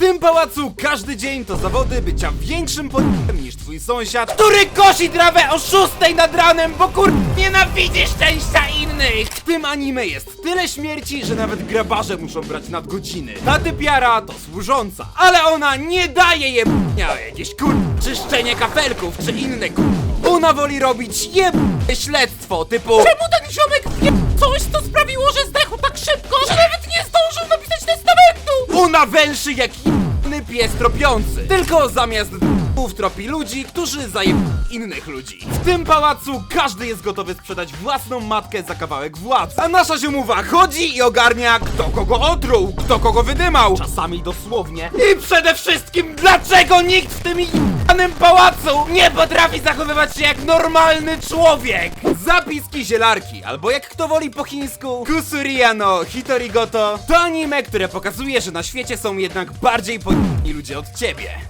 tym pałacu każdy dzień to zawody bycia większym p***em niż twój sąsiad, który kosi trawę o 6 nad ranem, bo kur... nienawidzi szczęścia innych! W tym anime jest tyle śmierci, że nawet grabarze muszą brać nadgodziny. Ta typiara to służąca, ale ona nie daje je jakieś kur... czyszczenie kafelków czy inne kur... Ona woli robić jeb... śledztwo typu Czemu ten ziomek wie coś, co sprawiło, Ona węszy jak jebny pies tropiący. Tylko zamiast d***ów tropi ludzi, którzy zaje innych ludzi. W tym pałacu każdy jest gotowy sprzedać własną matkę za kawałek władzy. A nasza ziomuwa chodzi i ogarnia, kto kogo otruł, kto kogo wydymał. Czasami dosłownie. I przede wszystkim, dlaczego nikt w tym jebanym pałacu nie potrafi zachowywać się jak normalny człowiek? Zapiski zielarki, albo jak kto woli po chińsku, Kusuriano Hitorigoto, to anime, które pokazuje, że na świecie są jednak bardziej po ludzie od ciebie.